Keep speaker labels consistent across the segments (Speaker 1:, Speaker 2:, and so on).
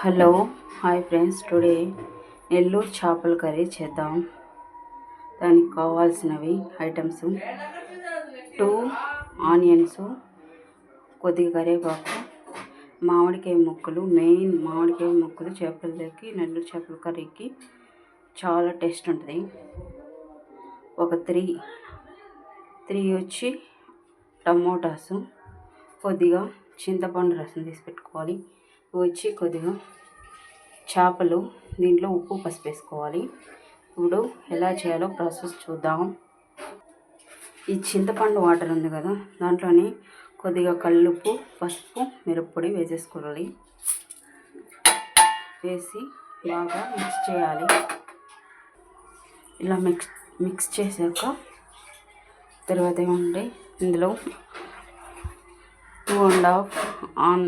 Speaker 1: Hello hi friends. Today Nellore చేపల curry చేద్దాం. దానికి కావాల్సినవి ఐటమ్స్. టూ ఆనియన్స్ కొద్దిగా కరివేపాకు మామిడికాయ ముక్కలు మెయిన్ మామిడికాయ ముక్కలు చేపలకి నెల్లూరు చేపల కర్రీకి చాలా టేస్ట్ ఉంటుంది. ఒక త్రీ త్రీ వచ్చి టమోటాసు కొద్దిగా చింతపండు రసం తీసి పెట్టుకోవాలి. వచ్చి కొద్దిగా చేపలు దీంట్లో ఉప్పు పసుపు వేసుకోవాలి. ఇప్పుడు ఎలా చేయాలో ప్రాసెస్ చూద్దాం. ఈ చింతపండు వాటర్ ఉంది కదా దాంట్లోని కొద్దిగా కల్లుప్పు పసుపు మిరప్పొడి వేసేసుకోవాలి. వేసి బాగా మిక్స్ చేయాలి. ఇలా మిక్స్ మిక్స్ చేసాక తర్వాత ఏమంటే ఇందులో two and half on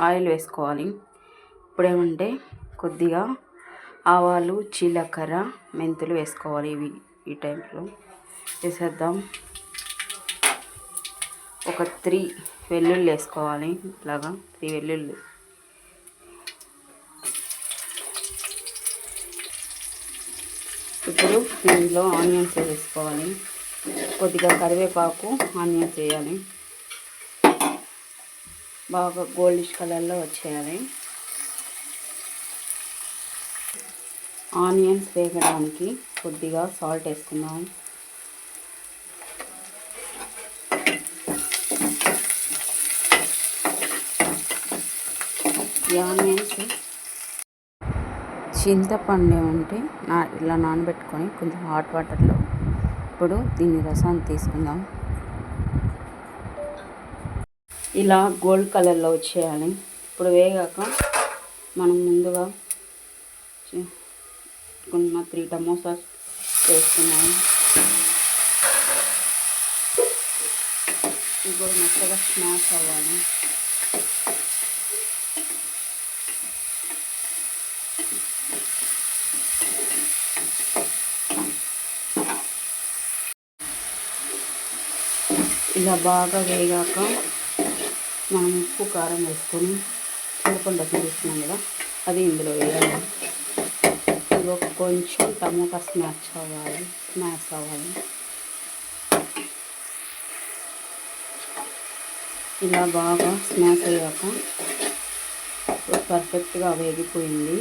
Speaker 1: oil వేసుకోవాలి. ఇప్పుడు ఏమంటే కొద్దిగా ఆవాలు జీలకర్ర మెంతులు వేసుకోవాలి ఇవి ఈ టైంలో. వేసేద్దాం. ఒక త్రీ వెల్లుల్లి వేసుకోవాలి ఇలాగా త్రీ వెల్లుల్లి. ఇప్పుడు దీనిలో ఆనియన్స్ వేసుకోవాలి. కొద్దిగా కరివేపాకు ఆనియన్స్ వేయాలి. బాగా గోల్డిష్ కలర్లో వచ్చేయాలి. ఆనియన్స్ వేగడానికి కొద్దిగా సాల్ట్ వేసుకున్నాం ఈ ఆనియన్స్ చింతపండు ఉంటే నా ఇలా నానబెట్టుకొని కొంచెం హాట్ వాటర్లో. ఇప్పుడు దీన్ని రసాన్ని తీసుకుందాం. ఇలా గోల్డ్ కలర్లో వచ్చేయాలి. ఇప్పుడు వేగాక మనం ముందుగా ఉన్న త్రీ టమోసాస్ వేసుకున్నాము ఇవి కూడా మెత్తగా స్మాష్ అవ్వాలి. ఇలా బాగా వేగాక మనం ఉప్పు కారం వేసుకొని చింతపండు రసం వేసుకున్నాం కదా అది ఇందులో వేయాలి. ఇంకో కొంచెం టమోటా స్మాష్ అవ్వాలి స్మాష్ అవ్వాలి. ఇలా బాగా స్మాష్ అయ్యాక పర్ఫెక్ట్గా వేగిపోయింది.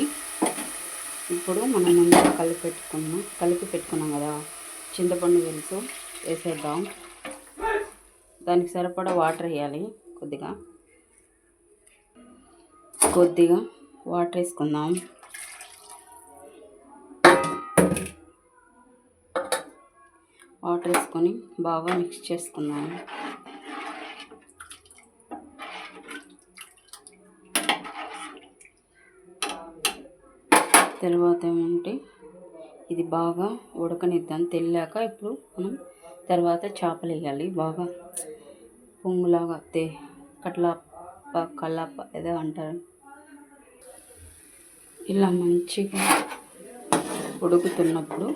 Speaker 1: ఇప్పుడు మనం ముందుగా కలిపి పెట్టుకున్నాం కలిపి పెట్టుకున్నాం కదా చింతపండు వెలుసు వేసేద్దాం. దానికి సరిపడా వాటర్ వేయాలి. కొద్దిగా కొద్దిగా వాటర్ వేసుకుందాం. వాటర్ వేసుకొని బాగా మిక్స్ చేసుకుందాం. తర్వాత ఏమంటే ఇది బాగా ఉడకనిద్దాం. తెల్లాక ఇప్పుడు మనం తర్వాత చేపలు వేయాలి. బాగా పొంగులాగా తే కట్లాప కల్లాప ఏదో అంటారు. ఇలా మంచిగా ఉడుకుతున్నప్పుడు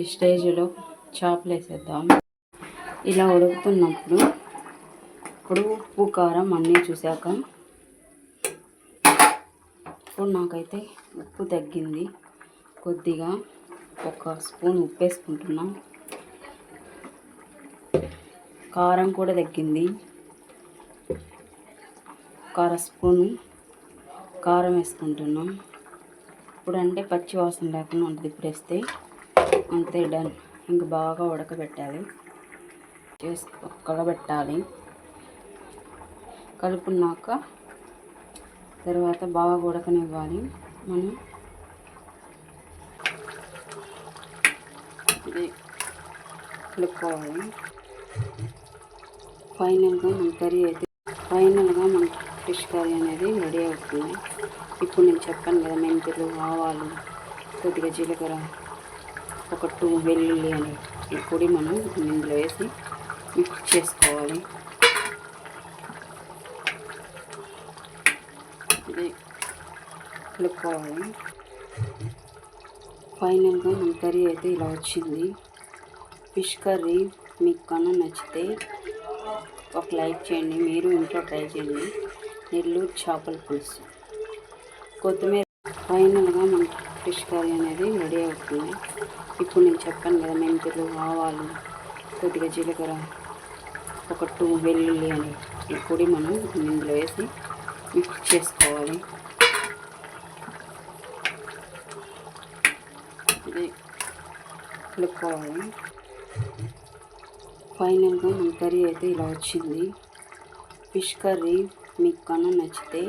Speaker 1: ఈ స్టేజ్లో చేపలు వేసేద్దాం. ఇలా ఉడుకుతున్నప్పుడు ఇప్పుడు ఉప్పు కారం అన్నీ చూశాక ఇప్పుడు నాకైతే ఉప్పు తగ్గింది. కొద్దిగా ఒక స్పూన్ ఉప్పు వేసుకుంటున్నాం. కారం కూడా తగ్గింది. కార స్పూను కారం వేసుకుంటున్నాం. ఇప్పుడు అంటే పచ్చి వాసన లేకుండా ఉంటుంది ఇప్పుడు వేస్తే. అంతే డన్. ఇంక బాగా ఉడకబెట్టాలి. చేసుకో కలబెట్టాలి కలుపున్నాక తర్వాత బాగా ఉడకనివ్వాలి. మనం ఇది కలుపుకోవాలి. ఫైనల్గా మన కర్రీ అయితే ఫైనల్గా మనకి ఫిష్ కర్రీ అనేది రెడీ అవుతుంది. ఇప్పుడు నేను చెప్పాను కదా మెంతులు ఆవాలు కొద్దిగా జీలకర్ర ఒక టూ వెల్లుల్లి అని ఈ పొడి మనం ఇందులో వేసి మిక్స్ చేసుకోవాలి. కలుపుకోవాలి. ఫైనల్గా మన కర్రీ అయితే ఇలా వచ్చింది. ఫిష్ కర్రీ మీకు కన్నా నచ్చితే ఒక లైక్ చేయండి. మీరు ఇంట్లో ట్రై చేయండి. నెల్లూరు చేపల పులుసు. కొత్తిమీర ఫైనల్గా మన ఫిష్ కర్రీ అనేది రెడీ అవుతుంది ఇప్పుడు నేను చెప్పాను కదా మెంతులు ఆవాలు కొద్దిగా జీలకర్ర ఒక టూ వెల్లుల్లి అని ఈ పొడి మనం ఇందులో వేసి మిక్స్ చేసుకోవాలి. ఇది కలుపుకోవాలి. ఫైనల్గా మన కర్రీ అయితే ఇలా వచ్చింది. ఫిష్ కర్రీ మీకు కన్నా నచ్చితే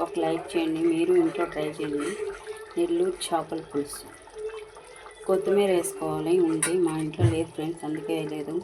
Speaker 1: ఒక లైక్ చేయండి మీరు ఇంట్లో ట్రై చేయండి. నెల్లూరు చేపల పులుసు. కొత్తిమీర వేసుకోవాలి ఉంది మా ఇంట్లో లేదు ఫ్రెండ్స్ అందుకే లేదు